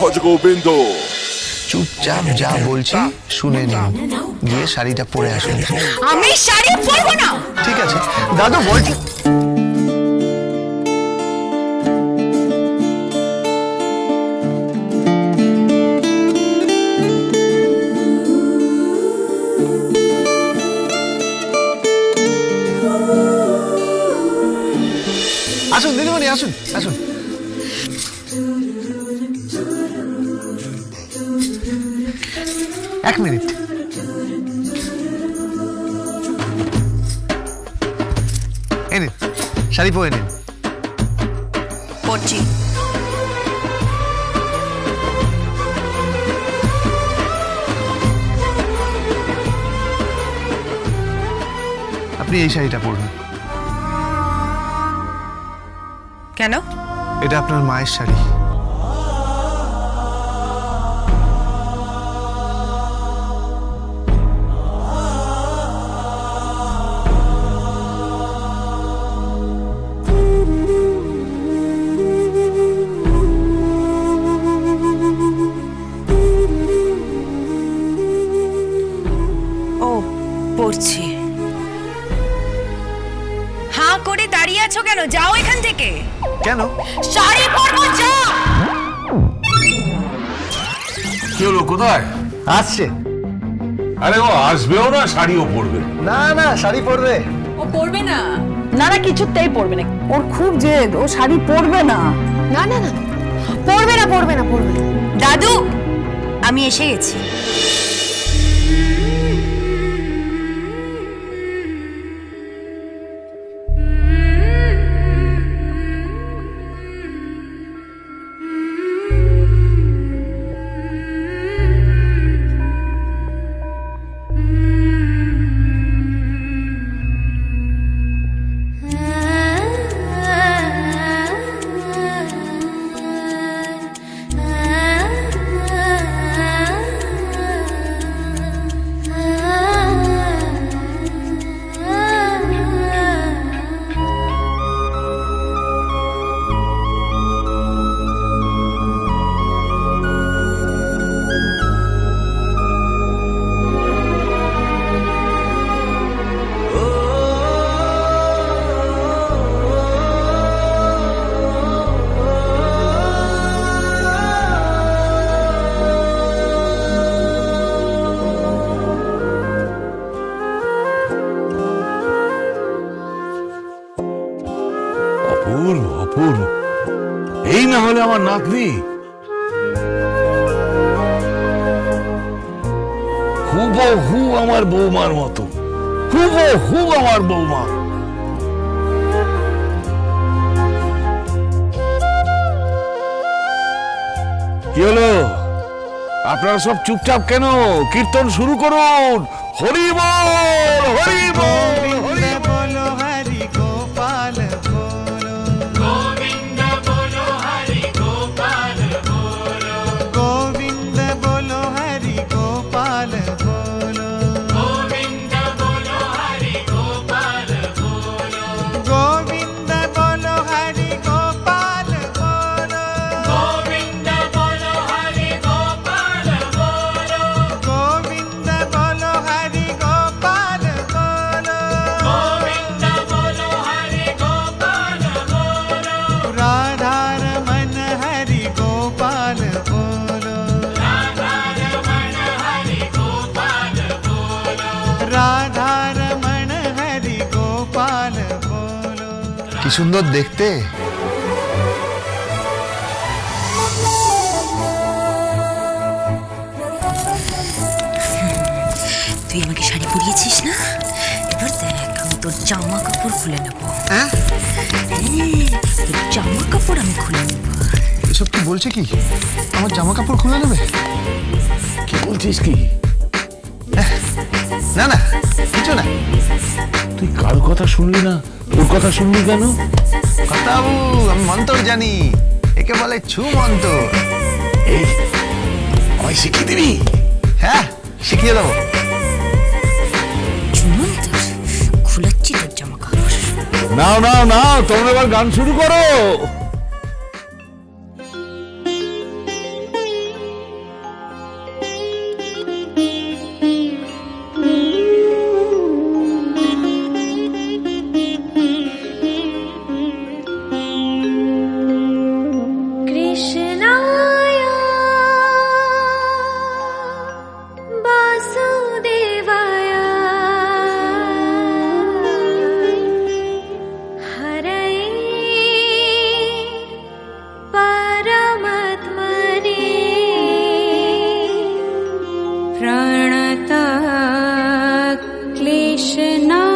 ভজ গোবিন্দ চুপচাপ যা বলছি শুনে নিন। গিয়ে শাড়িটা পরে আসুন। আমি শাড়ি পরবো না। ঠিক আছে। দাদু বলছি। আসুন দিদিমণি আসুন আসুন। নিন শাড়ি পরে নিন। পরছি। আপনি এই শাড়িটা পরবেন কেন? এটা আপনার মায়ের শাড়ি। পড়ছি। হাঁ করে দাঁড়িয়ে আছো কেন? যাও এখান থেকে। কেন? শাড়ি পরবো যা কি হলো কোথায়? আসছে। আরে ও আসবেও না শাড়িও পরবে। না। না শাড়ি পরবে। ও পরবে না? না না কিছুতেই পরবে না। ওর খুব জেদ ও শাড়ি পরবে না। না না না পড়বে না পরবে না পরবে না। দাদু আমি এসে গেছি। আমার নাতনি। হুবহু আমার বৌমার মতো। হুবহু আমার বৌমা। কি হলো? আপনারা সব চুপচাপ কেন? কীর্তন শুরু করুন। হরি বল, হরি হরি কি সুন্দর দেখতে। তুই আমাকে শাড়ি পরিয়েছিস না? এবার দেখ আমি তোর জামা কাপড় খুলে নেব। হ্যাঁ? তোর জামা কাপড় আমি খুলে নেব। এসব কি বলছে কি? আমার জামা কাপড় খুলে নেবে? কি বলছিস কি? না না কিছু না। তুই কার কথা শুনলি না? ওর কথা শুনলি কেন? কথাবু আমি মন্তর জানি। একে বলে ছু মন্তর। এই আমায় শিখিয়ে দিবি? হ্যাঁ শিখিয়ে দেবো। নাও নাও নাও তোমরা এবার গান শুরু করো। कृष्णाय वासुदेवाय। वासुदेवाया हरमध्मनि प्रणत क्लिशना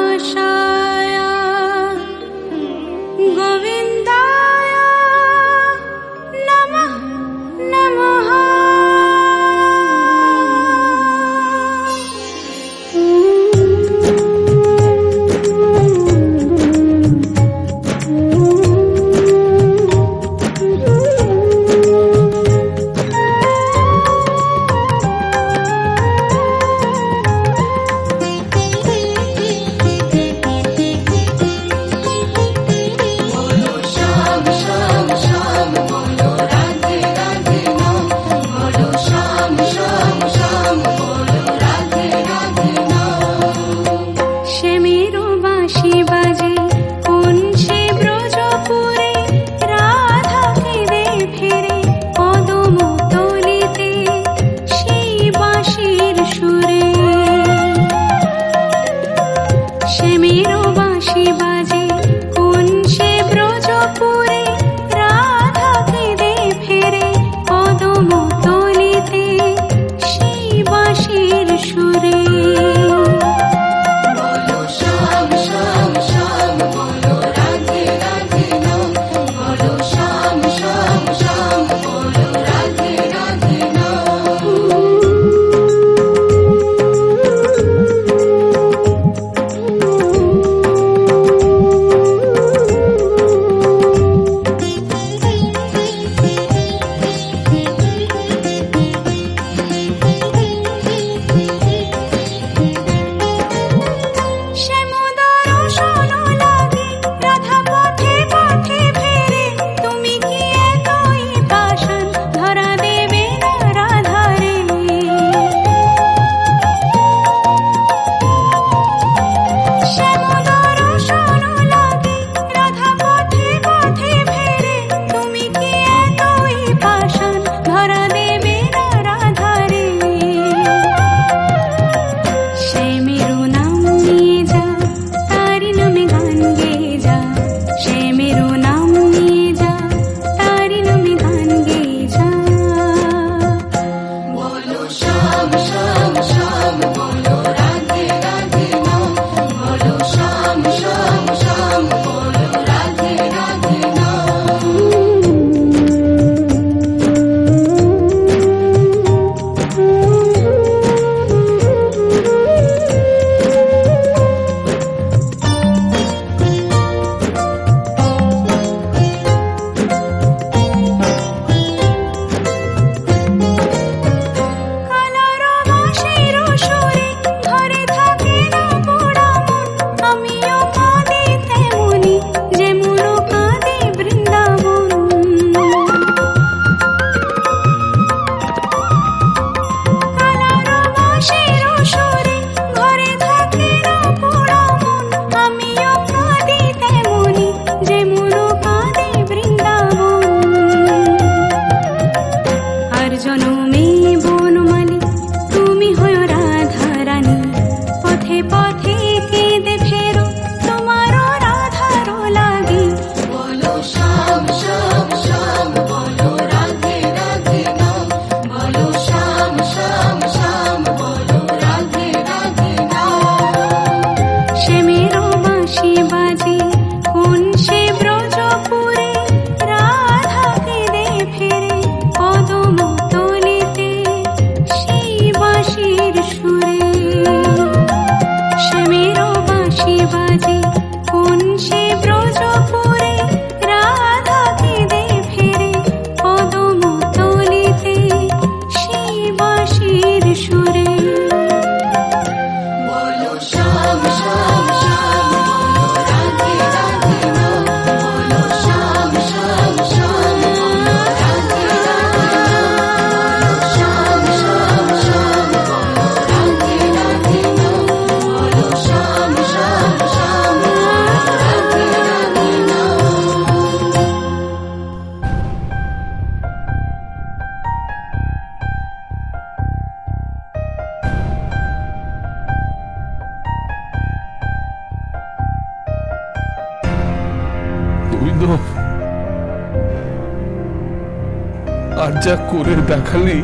যা করে দেখালি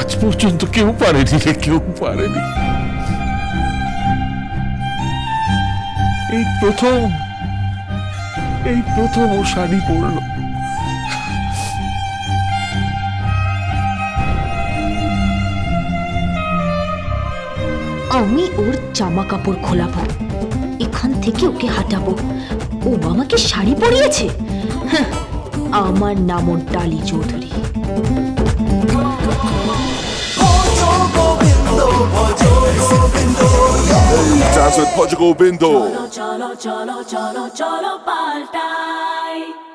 আজ পর্যন্ত কেউ পারেনি রে কেউ পারেনি। এই প্রথম এই প্রথম ও শাড়ি পরলো। আমি ওর জামা কাপড় খোলাবো। এখান থেকে ওকে হাঁটাবো। ও আমাকে শাড়ি পরিয়েছে? হ্যাঁ, আমার নাম ডালি Chowdhury Dance with Portugal Bindo. cholo, cholo, cholo, cholo, paltai.